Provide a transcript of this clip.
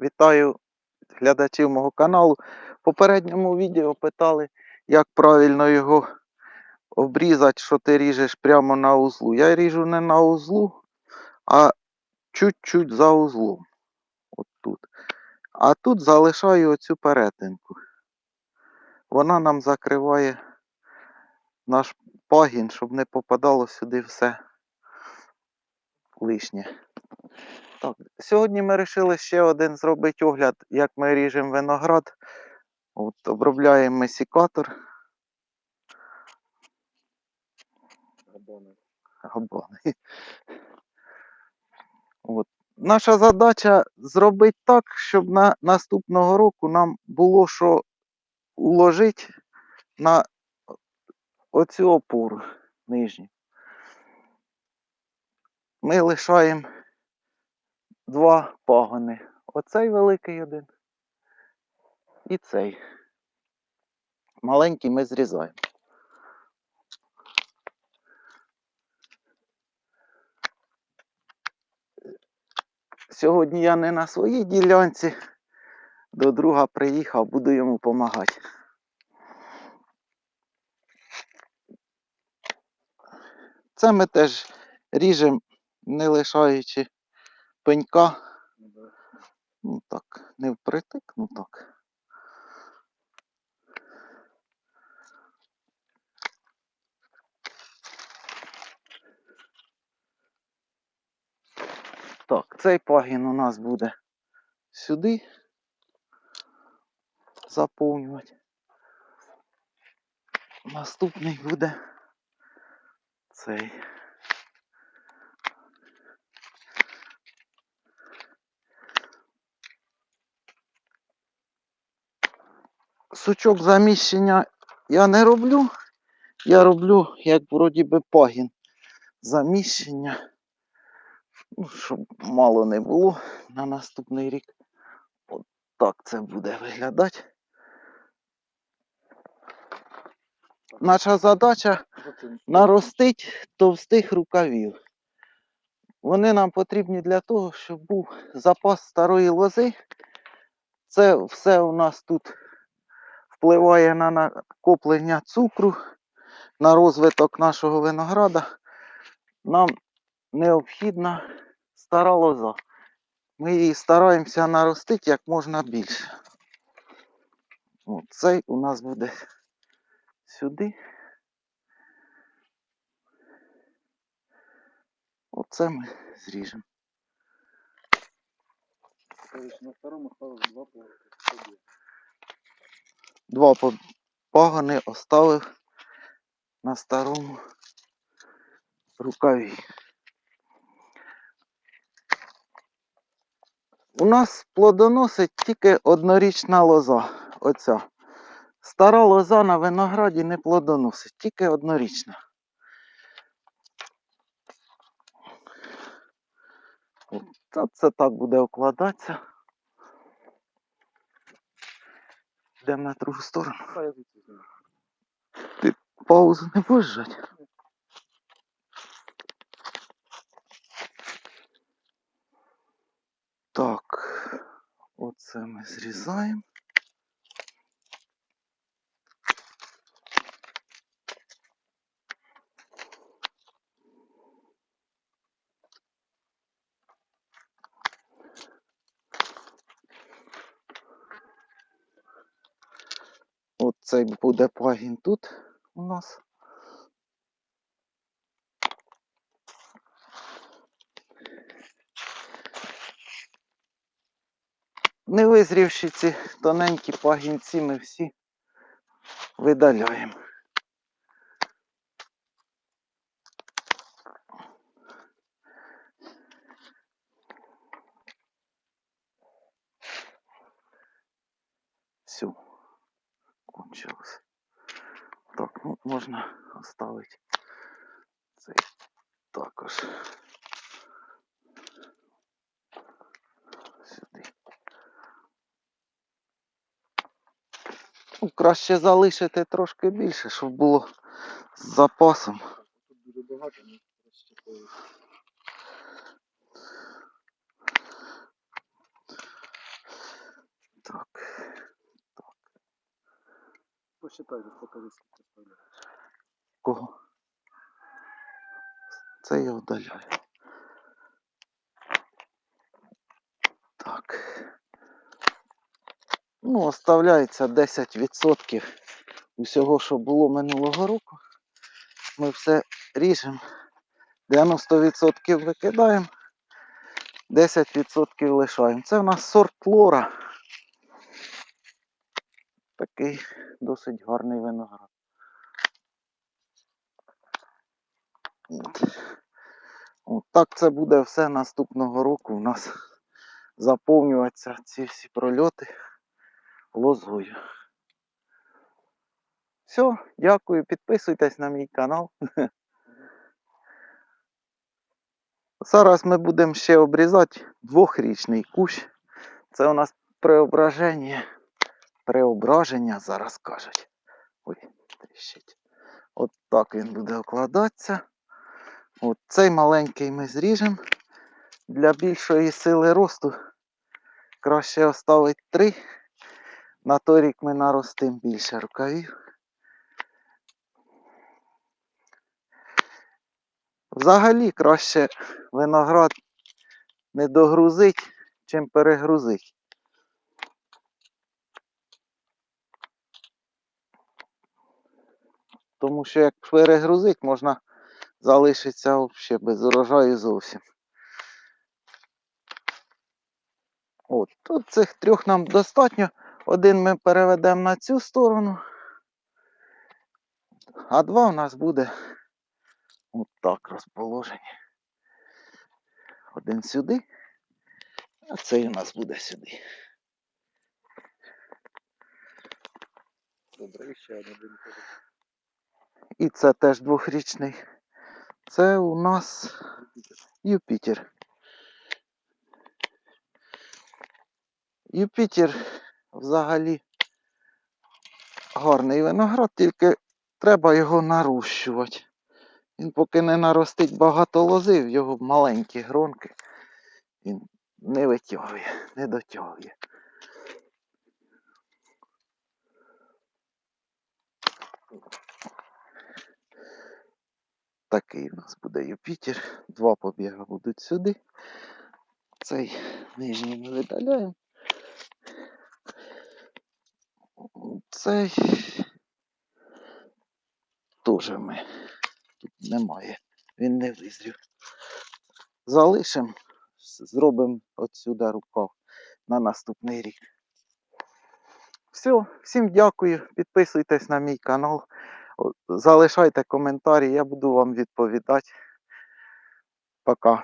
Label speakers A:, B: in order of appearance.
A: Вітаю глядачів мого каналу. В попередньому відео питали, як правильно його обрізати, що ти ріжеш прямо на узлу. Я ріжу не на узлу, а чуть-чуть за узлом. От тут. А тут залишаю оцю перетинку. Вона нам закриває наш пагін, щоб не попадало сюди все лишнє. Так, сьогодні ми вирішили ще один зробити огляд, як ми ріжемо виноград. От, обробляємо ми сікатор. Габони. От. Наша задача зробити так, щоб на наступного року нам було що уложити на оцю опору нижню. Ми лишаємо два пагони. Оцей великий один і цей. Маленький ми зрізаємо. Сьогодні я не на своїй ділянці, до друга приїхав, буду йому допомагати. Це ми теж ріжемо, не лишаючи пенька. Ну так, не впритик, ну так. Так, цей пагін у нас буде сюди заповнювати. Наступний буде цей. Сучок заміщення я не роблю. Я роблю, як вроді би пагін заміщення. Ну, щоб мало не було на наступний рік. От так це буде виглядати. Наша задача наростить товстих рукавів. Вони нам потрібні для того, щоб був запас старої лози. Це все у нас тут впливає на накоплення цукру, на розвиток нашого винограда. Нам необхідна стара лоза. Ми її стараємося наростити як можна більше. Цей у нас буде сюди. Оце ми зріжемо.
B: На втором осталось два поверха.
A: Два пагони оставив на старому рукаві. У нас плодоносить тільки однорічна лоза. Оця. Стара лоза на винограді не плодоносить, тільки однорічна. От, це так буде укладатися. Йдемо на другу сторону.
B: Візьму.
A: Паузу не будеш жати? Так, оце ми зрізаємо. Оцей буде пагін тут у нас. Не визрівши ці тоненькі пагінці, ми всі видаляємо. Все, кончилось. Так, ну можна оставити цей також. Сюди. Ну, краще залишити трошки більше, щоб було з запасом.
B: Тут дуже багато, ми розчепили. Посчитай, скільки ставлю.
A: Кого? Це я удаляю. Так. Ну, оставляється 10% усього, що було минулого року. Ми все ріжемо. 90% викидаємо, 10% лишаємо. Це в нас сорт лора. Такий досить гарний виноград. От. Так це буде все наступного року. У нас заповнюватися ці всі прольоти лозою. Все, дякую, підписуйтесь на мій канал. Зараз ми будемо ще обрізати двохрічний кущ. Це у нас преображення. Преображення зараз кажуть. Ой, тріщить. От так він буде окладатися. От цей маленький ми зріжемо. Для більшої сили росту краще оставити три. На той рік ми наростимо більше рукавів. Взагалі краще виноград не догрузить, чим перегрузить. Тому що як перегрузить, можна залишитися взагалі без урожаю зовсім. От, тут цих трьох нам достатньо. Один ми переведемо на цю сторону, а два у нас буде от так розположені. Один сюди, а цей у нас буде сюди.
B: Добре, ще один подивимося.
A: І це теж двохрічний. Це у нас Юпітер. Юпітер взагалі гарний виноград, тільки треба його нарощувати. Він поки не наростить багато лози, в його маленькі гронки. Він не витягує, не дотягує. Такий у нас буде Юпітер. Два побіга будуть сюди. Цей нижній ми видаляємо. Цей теж ми. Тут немає. Він не визрів. Залишимо, зробимо отсюди рукав на наступний рік. Все, всім дякую. Підписуйтесь на мій канал. Залишайте коментарі, я буду вам відповідати. Пока.